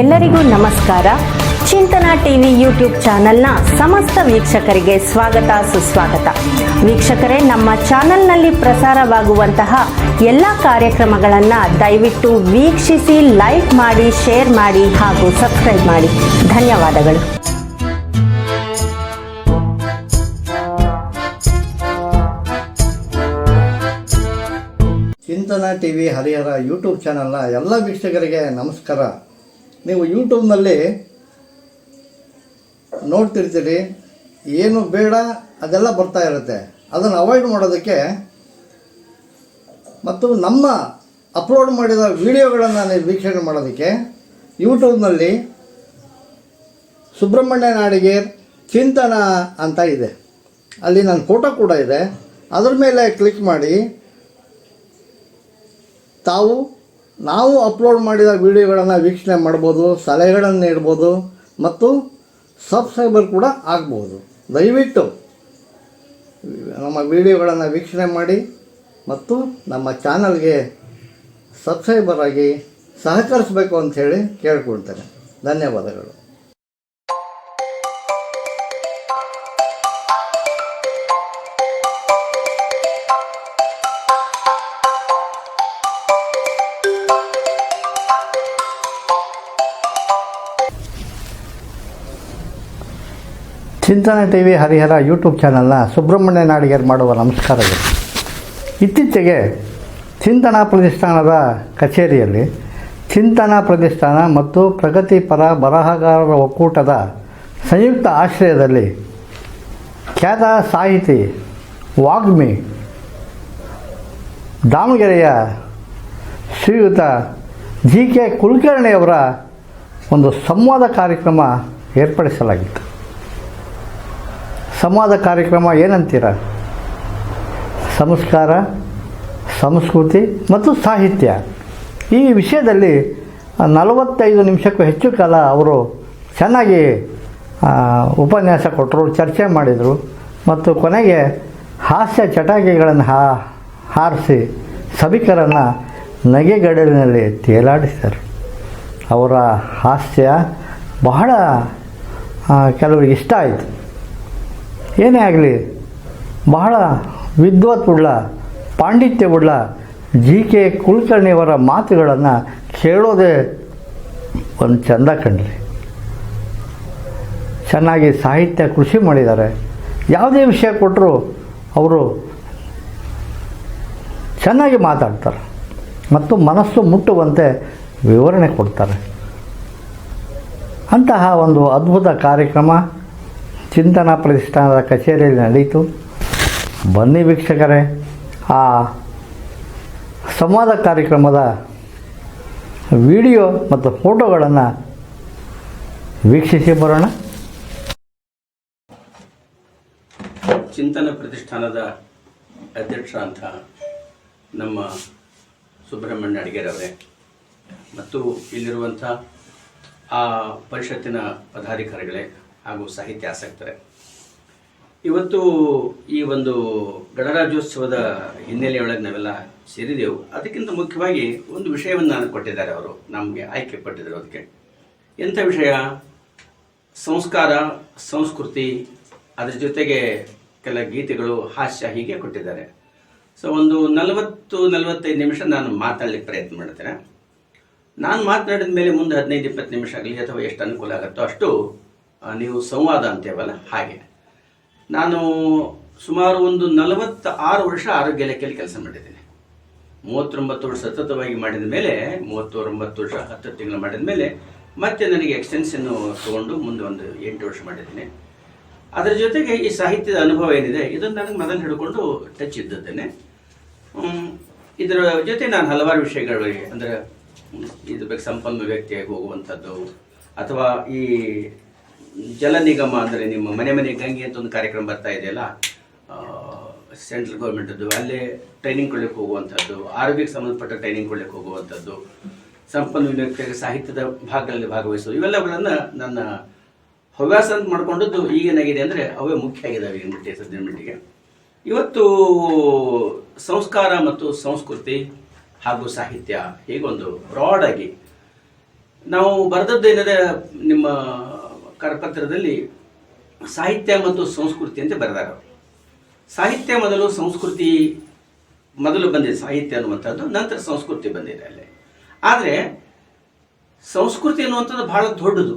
ಎಲ್ಲರಿಗೂ ನಮಸ್ಕಾರ. ಚಿಂತನ ಟಿವಿ ಯೂಟ್ಯೂಬ್ ಚಾನೆಲ್ನ ಸಮಸ್ತ ವೀಕ್ಷಕರಿಗೆ ಸ್ವಾಗತ, ಸುಸ್ವಾಗತ. ವೀಕ್ಷಕರೇ, ನಮ್ಮ ಚಾನೆಲ್ನಲ್ಲಿ ಪ್ರಸಾರವಾಗುವಂತಹ ಎಲ್ಲ ಕಾರ್ಯಕ್ರಮಗಳನ್ನು ದಯವಿಟ್ಟು ವೀಕ್ಷಿಸಿ, ಲೈಕ್ ಮಾಡಿ, ಶೇರ್ ಮಾಡಿ ಹಾಗೂ ಸಬ್ಸ್ಕ್ರೈಬ್ ಮಾಡಿ. ಧನ್ಯವಾದಗಳು. ಚಿಂತನ ಟಿವಿ ಹರಿಹರ ಯೂಟ್ಯೂಬ್ ಚಾನೆಲ್ನ ಎಲ್ಲ ವೀಕ್ಷಕರಿಗೆ ನಮಸ್ಕಾರ. ನೀವು ಯೂಟ್ಯೂಬ್ನಲ್ಲಿ ನೋಡ್ತಿರ್ತೀರಿ, ಏನು ಬೇಡ ಅದೆಲ್ಲ ಬರ್ತಾ ಇರುತ್ತೆ. ಅದನ್ನು ಅವಾಯ್ಡ್ ಮಾಡೋದಕ್ಕೆ ಮತ್ತು ನಮ್ಮ ಅಪ್ಲೋಡ್ ಮಾಡಿದ ವಿಡಿಯೋಗಳನ್ನು ವೀಕ್ಷಣೆ ಮಾಡೋದಕ್ಕೆ ಯೂಟ್ಯೂಬ್ನಲ್ಲಿ ಸುಬ್ರಹ್ಮಣ್ಯ ನಾಡಿಗೆ ಚಿಂತನ ಅಂತ ಇದೆ. ಅಲ್ಲಿ ನನ್ನ ಫೋಟೋ ಕೂಡ ಇದೆ. ಅದ್ರ ಮೇಲೆ ಕ್ಲಿಕ್ ಮಾಡಿ ತಾವು ನಾವು ಅಪ್ಲೋಡ್ ಮಾಡಿದ ವಿಡಿಯೋಗಳನ್ನು ವೀಕ್ಷಣೆ ಮಾಡ್ಬೋದು, ಸಲಹೆಗಳನ್ನು ನೀಡ್ಬೋದು ಮತ್ತು ಸಬ್ಸ್ಕ್ರೈಬರ್ ಕೂಡ ಆಗ್ಬೋದು. ದಯವಿಟ್ಟು ನಮ್ಮ ವಿಡಿಯೋಗಳನ್ನು ವೀಕ್ಷಣೆ ಮಾಡಿ ಮತ್ತು ನಮ್ಮ ಚಾನಲ್ಗೆ ಸಬ್ಸ್ಕ್ರೈಬರ್ ಆಗಿ ಸಹಕರಿಸಬೇಕು ಅಂಥೇಳಿ ಕೇಳ್ಕೊಳ್ತೇನೆ. ಧನ್ಯವಾದಗಳು. ಚಿಂತನ ಟಿ ವಿ ಹರಿಹರ ಯೂಟ್ಯೂಬ್ ಚಾನಲ್ನ ಸುಬ್ರಹ್ಮಣ್ಯ ನಾಡಿಗೇರ್ ಮಾಡುವ ನಮಸ್ಕಾರಗಳು ಇತ್ತೀಚೆಗೆ ಚಿಂತನಾ ಪ್ರತಿಷ್ಠಾನದ ಕಚೇರಿಯಲ್ಲಿ ಚಿಂತನಾ ಪ್ರತಿಷ್ಠಾನ ಮತ್ತು ಪ್ರಗತಿಪರ ಬರಹಗಾರರ ಒಕ್ಕೂಟದ ಸಂಯುಕ್ತ ಆಶ್ರಯದಲ್ಲಿ ಖ್ಯಾತ ಸಾಹಿತಿ ವಾಗ್ಮಿ ದಾವಣಗೆರೆಯ ಶ್ರೀಯುತ ಜಿ ಕೆ ಕುಲಕರ್ಣಿಯವರ ಒಂದು ಸಂವಾದ ಕಾರ್ಯಕ್ರಮ ಏರ್ಪಡಿಸಲಾಗಿತ್ತು. ಸಂವಾದ ಕಾರ್ಯಕ್ರಮ ಏನಂತೀರ? ಸಂಸ್ಕಾರ, ಸಂಸ್ಕೃತಿ ಮತ್ತು ಸಾಹಿತ್ಯ. ಈ ವಿಷಯದಲ್ಲಿ ನಲವತ್ತೈದು ನಿಮಿಷಕ್ಕೂ ಹೆಚ್ಚು ಕಾಲ ಅವರು ಚೆನ್ನಾಗಿ ಉಪನ್ಯಾಸ ಕೊಟ್ಟರು, ಚರ್ಚೆ ಮಾಡಿದರು ಮತ್ತು ಕೊನೆಗೆ ಹಾಸ್ಯ ಚಟಾಕಿಗಳನ್ನು ಹಾ, ಹಾರಿಸಿ ಸಭಿಕರನ್ನು ನಗೆಗಡಲಿನಲ್ಲಿ ತೇಲಾಡಿಸಿದರು. ಅವರ ಹಾಸ್ಯ ಬಹಳ ಕೆಲವರಿಗೆ ಇಷ್ಟ ಆಯಿತು. ಏನೇ ಆಗಲಿ, ಬಹಳ ವಿದ್ವತ್ ಉಡಲಾ ಪಾಂಡಿತ್ಯವುಳ್ಳ ಜಿ ಕೆ ಕುಲಕರ್ಣಿಯವರ ಮಾತುಗಳನ್ನು ಕೇಳೋದೇ ಒಂದು ಚಂದ ಕಂಡ್ರಿ ಚೆನ್ನಾಗಿ ಸಾಹಿತ್ಯ ಕೃಷಿ ಮಾಡಿದ್ದಾರೆ. ಯಾವುದೇ ವಿಷಯ ಕೊಟ್ಟರು ಅವರು ಚೆನ್ನಾಗಿ ಮಾತಾಡ್ತಾರೆ. ಮತ್ತು ಮನಸ್ಸು ಮುಟ್ಟುವಂತೆ ವಿವರಣೆ ಕೊಡ್ತಾರೆ. ಅಂತಹ ಒಂದು ಅದ್ಭುತ ಕಾರ್ಯಕ್ರಮ ಚಿಂತನಾ ಪ್ರತಿಷ್ಠಾನದ ಕಚೇರಿಯಲ್ಲಿ ನಡೆಯಿತು. ಬನ್ನಿ ವೀಕ್ಷಕರೇ, ಆ ಸಂವಾದ ಕಾರ್ಯಕ್ರಮದ ವಿಡಿಯೋ ಮತ್ತು ಫೋಟೋಗಳನ್ನು ವೀಕ್ಷಿಸಿ ಬರೋಣ. ಚಿಂತನ ಪ್ರತಿಷ್ಠಾನದ ಅಧ್ಯಕ್ಷ ಅಂತ ನಮ್ಮ ಸುಬ್ರಹ್ಮಣ್ಯ ಅಡಿಗೆರವರೇ. ಮತ್ತು ಇಲ್ಲಿರುವಂಥ ಆ ಪರಿಷತ್ತಿನ ಪದಾಧಿಕಾರಿಗಳೇ ಹಾಗೂ ಸಾಹಿತ್ಯ ಆಸಕ್ತರೆ. ಇವತ್ತು ಈ ಒಂದು ಗಣರಾಜ್ಯೋತ್ಸವದ ಹಿನ್ನೆಲೆಯೊಳಗೆ ನಾವೆಲ್ಲ ಸೇರಿದೆವು. ಅದಕ್ಕಿಂತ ಮುಖ್ಯವಾಗಿ ಒಂದು ವಿಷಯವನ್ನು ನಾನು ಕೊಟ್ಟಿದ್ದಾರೆ ಅವರು, ನಮಗೆ ಆಯ್ಕೆ ಪಟ್ಟಿದ್ದರು ಅದಕ್ಕೆ. ಎಂಥ ವಿಷಯ? ಸಂಸ್ಕಾರ, ಸಂಸ್ಕೃತಿ, ಅದರ ಜೊತೆಗೆ ಕೆಲ ಗೀತೆಗಳು ಹಾಸ್ಯ ಹೀಗೆ ಕೊಟ್ಟಿದ್ದಾರೆ. ಸೊ, ಒಂದು ನಲವತ್ತು, ನಲವತ್ತೈದು ನಿಮಿಷ ನಾನು ಮಾತಾಡಲಿಕ್ಕೆ ಪ್ರಯತ್ನ ಮಾಡ್ತೇನೆ. ನಾನು ಮಾತನಾಡಿದ ಮೇಲೆ ಮುಂದೆ ಹದಿನೈದು, ಇಪ್ಪತ್ತು ನಿಮಿಷ ಆಗಲಿ ಅಥವಾ ಎಷ್ಟು ಅನುಕೂಲ ಆಗುತ್ತೋ ಅಷ್ಟು ನೀವು ಸಂವಾದ ಅಂತೇವಲ್ಲ? ಹಾಗೆ. ನಾನು ಸುಮಾರು ಒಂದು ನಲವತ್ತ ಆರು ವರ್ಷ ಆರೋಗ್ಯ ಇಲಾಖೆಯಲ್ಲಿ ಕೆಲಸ ಮಾಡಿದ್ದೀನಿ. ಮೂವತ್ತೊಂಬತ್ತು ವರ್ಷ ಸತತವಾಗಿ ಮಾಡಿದ ಮೇಲೆ, ಮೂವತ್ತೊಂಬತ್ತು ವರ್ಷ ಹತ್ತು ತಿಂಗಳು ಮಾಡಿದ ಮೇಲೆ ಮತ್ತೆ ನನಗೆ ಎಕ್ಸ್ಟೆನ್ಷನ್ ತಗೊಂಡು ಮುಂದೆ ಒಂದು ಎಂಟು ವರ್ಷ ಮಾಡಿದ್ದೀನಿ. ಅದರ ಜೊತೆಗೆ ಈ ಸಾಹಿತ್ಯದ ಅನುಭವ ಏನಿದೆ, ಇದನ್ನು ನನಗೆ ಮೊದಲು ಹಿಡ್ಕೊಂಡು ಟಚ್ ಇದ್ದದ್ದೇನೆ. ಇದರ ಜೊತೆ ನಾನು ಹಲವಾರು ವಿಷಯಗಳಿಗೆ ಅಂದರೆ ಇದ್ರ ಬಗ್ಗೆ ಸಂಪನ್ನ ವ್ಯಕ್ತಿಯಾಗಿ ಹೋಗುವಂಥದ್ದು, ಅಥವಾ ಈ ಜಲ ನಿಗಮ ಅಂದರೆ ನಿಮ್ಮ ಮನೆ ಮನೆ ಗಂಗೆ ಅಂತ ಒಂದು ಕಾರ್ಯಕ್ರಮ ಬರ್ತಾ ಇದೆಯಲ್ಲ ಸೆಂಟ್ರಲ್ ಗೌರ್ಮೆಂಟದ್ದು ಅಲ್ಲೇ ಟ್ರೈನಿಂಗ್ ಕೊಡಲಿಕ್ಕೆ ಹೋಗುವಂಥದ್ದು, ಆರೋಗ್ಯಕ್ಕೆ ಸಂಬಂಧಪಟ್ಟ ಟ್ರೈನಿಂಗ್ ಕೊಡ್ಲಿಕ್ಕೆ ಹೋಗುವಂಥದ್ದು, ಸಂಪನ್ಮೂಲ ಸಾಹಿತ್ಯದ ಭಾಗಗಳಲ್ಲಿ ಭಾಗವಹಿಸೋದು ಇವೆಲ್ಲವುಗಳನ್ನು ನನ್ನ ಹವ್ಯಾಸ ಅಂತ ಮಾಡ್ಕೊಂಡದ್ದು ಈಗೇನಾಗಿದೆ ಅಂದರೆ ಅವೇ ಮುಖ್ಯ ಆಗಿದ್ದಾವೆ ಸದ್ಯದ ಮಟ್ಟಿಗೆ ಇವತ್ತು ಸಂಸ್ಕಾರ ಮತ್ತು ಸಂಸ್ಕೃತಿ ಹಾಗೂ ಸಾಹಿತ್ಯ ಹೀಗೊಂದು ಬ್ರಾಡಾಗಿ ನಾವು ನಾವು ಬರೆದದ್ದೇನಿದೆ ನಿಮ್ಮ ಕರಪತ್ರದಲ್ಲಿ ಸಾಹಿತ್ಯ ಮತ್ತು ಸಂಸ್ಕೃತಿ ಅಂತ ಬರೆದಾರ ಸಾಹಿತ್ಯ ಮೊದಲು, ಸಂಸ್ಕೃತಿ ಮೊದಲು ಬಂದಿದೆ, ಸಾಹಿತ್ಯ ಅನ್ನುವಂಥದ್ದು. ನಂತರ ಸಂಸ್ಕೃತಿ ಬಂದಿದೆ ಅಲ್ಲಿ. ಆದರೆ ಸಂಸ್ಕೃತಿ ಅನ್ನುವಂಥದ್ದು ಬಹಳ ದೊಡ್ಡದು.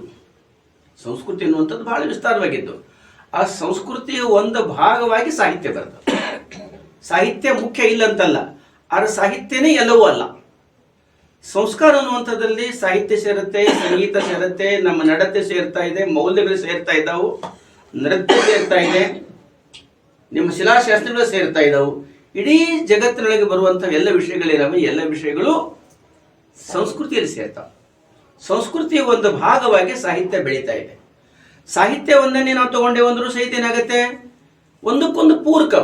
ಸಂಸ್ಕೃತಿ ಅನ್ನುವಂಥದ್ದು ಬಹಳ ವಿಸ್ತಾರವಾಗಿದ್ದು. ಆ ಸಂಸ್ಕೃತಿಯ ಒಂದು ಭಾಗವಾಗಿ ಸಾಹಿತ್ಯ ಬರ್ತದೆ ಸಾಹಿತ್ಯ ಮುಖ್ಯ ಇಲ್ಲ ಅಂತಲ್ಲ. ಆದರೆ ಸಾಹಿತ್ಯನೇ ಎಲ್ಲವೂ ಅಲ್ಲ. ಸಂಸ್ಕಾರ ಅನ್ನುವಂಥದ್ದಲ್ಲಿ ಸಾಹಿತ್ಯ ಸೇರುತ್ತೆ, ಸಂಗೀತ ಸೇರುತ್ತೆ, ನಮ್ಮ ನಡತೆ ಸೇರ್ತಾ ಇದೆ, ಮೌಲ್ಯಗಳು ಸೇರ್ತಾ ಇದ್ದಾವು, ನೃತ್ಯ ಸೇರ್ತಾ ಇದೆ, ನಿಮ್ಮ ಶಿಲಾಶಾಸ್ತ್ರಗಳು ಸೇರ್ತಾ ಇದ್ದಾವು. ಇಡೀ ಜಗತ್ತಿನೊಳಗೆ ಬರುವಂತಹ ಎಲ್ಲ ವಿಷಯಗಳೇನಾವೆ ಎಲ್ಲ ವಿಷಯಗಳು ಸಂಸ್ಕೃತಿಯಲ್ಲಿ ಸೇರ್ತಾವೆ. ಸಂಸ್ಕೃತಿಯ ಒಂದು ಭಾಗವಾಗಿ ಸಾಹಿತ್ಯ ಬೆಳೀತಾ ಇದೆ. ಸಾಹಿತ್ಯವನ್ನೇ ನಾವು ತಗೊಂಡೇವು ಅಂದ್ರೂ ಸಹಿತ ಏನಾಗುತ್ತೆ? ಒಂದಕ್ಕೊಂದು ಪೂರಕ